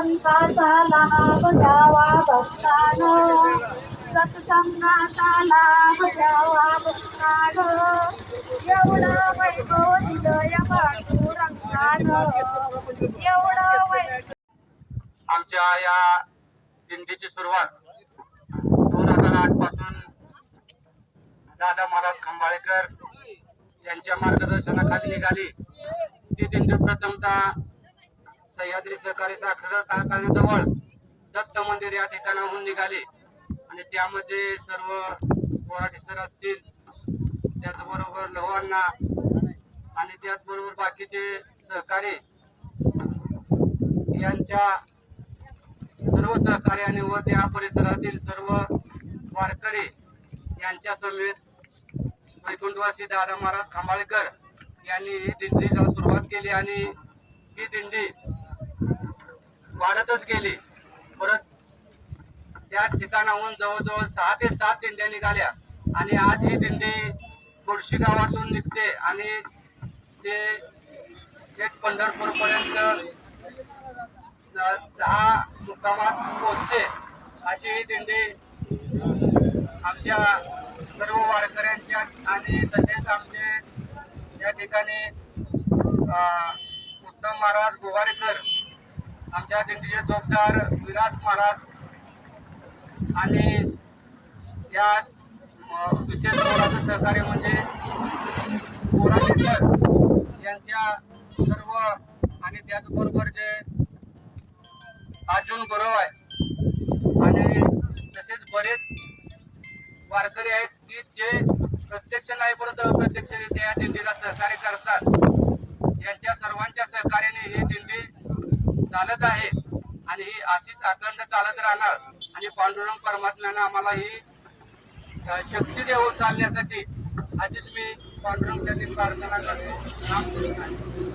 सत्संगाचा लाभ घ्यावा भक्तानं. सत्संगाचा लाभ घ्यावा भक्तानं. एवढं वैभव दिलं या पांडुरंगानं. एवढं वैभव आमच्या या दिंडीची सुरुवात दोन हजार आठपासून दादा महाराज खंबाळेकर यांच्या मार्गदर्शनाखाली निघाली. ती दिंडी प्रथमतः सह्याद्री सहकारी साखर कारखान्याजवळ दत्त मंदिर या ठिकाणाहून निघाले. आणि त्यामध्ये सर्व मराठी सर असतील त्याचबरोबर लव्हांना आणि त्याचबरोबर बाकीचे सहकारी यांच्या सर्व सहकार्याने व त्या परिसरातील सर्व वारकरी यांच्या समेत वैकुंठवासी दादा महाराज खांबाळकर यांनी ही दिंडीला सुरुवात केली आणि ही दिंडी वाढतच गेली. परत त्या ठिकाणाहून जवळजवळ सहा ते सात दिंड्या निघाल्या. आणि आज ही दिंडी तुळशी गावातून निघते आणि ते थेट पंढरपूरपर्यंत दहा मुक्कामात पोचते अशी ही दिंडी आमच्या सर्व वारकऱ्यांच्या आणि तसेच आमचे या ठिकाणी उत्तम महाराज गोवारीकर आमच्या दिंडीचे जोगदार विलास महाराज आणि या विशेष मोलाचं सहकार्य म्हणजे बोराटे सर यांच्या सर्व आणि त्याचबरोबर जे अर्जुन गुरव आहे. आणि तसेच बरेच वारकरी आहेत की जे प्रत्यक्ष नाही परंतु अप्रत्यक्ष या दिंडीला सहकार्य करतात यांच्या सर्वांच्या सहकार्याने ही दिंडी चालत आहे. आणि ही अशीच अखंड चालत राहणार. आणि पांडुरंग परमात्म्यानं आम्हाला ही शक्ती देऊन चालण्यासाठी अशीच मी पांडुरंगच्या प्रार्थना करतो. नाम